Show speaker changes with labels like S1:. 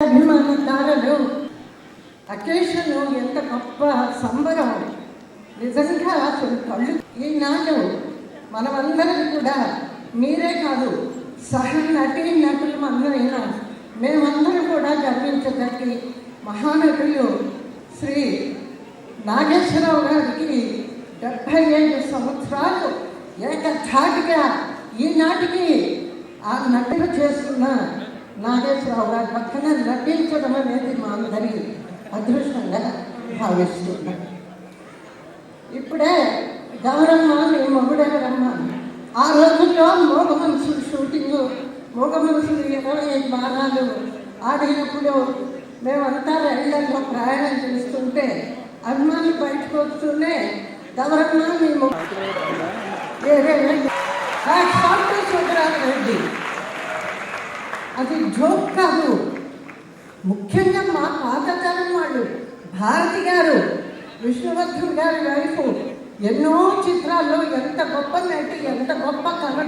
S1: అభిమానదారులు occasion ఎంత గొప్ప సంబరం. నిజంగా అసలు కళ్ళు ఈనాడు మనమందరం కూడా మీరే కాదు సహ నటి నటులు అందరైనా మేమందరం కూడా గర్వించదగ్గ మహానటులు శ్రీ నాగేశ్వరరావు గారికి డెబ్భై ఐదు సంవత్సరాలు ఏకధాటిగా ఈనాటికి ఆ నటులు చేస్తున్న నాగేశ్వరరావు గారి పక్కన నటించడం అనేది మా అందరి అదృష్టంగా భావిస్తున్నాం. ఇప్పుడే గౌరమ్మ నీ మొగుడెవరమ్మ? ఆ రోజుల్లో మోగ మనుషులు షూటింగ్ మోగ మనుషులు ఇరవై ఐదు బాణాలు ఆడినప్పుడు మేమంతా రైళ్ళలో ప్రయాణం చేస్తుంటే అభిమానులు బయటకు వస్తూనే గౌరమ్మ మొగుడు వేరే రెడ్డి అది జోక్ కాదు. ముఖ్యంగా మా పాతతరం వాళ్ళు భారతి గారు విష్ణువర్ధన్ గారి వైపు ఎన్నో చిత్రాల్లో ఎంత గొప్ప నటి ఎంత గొప్ప కథ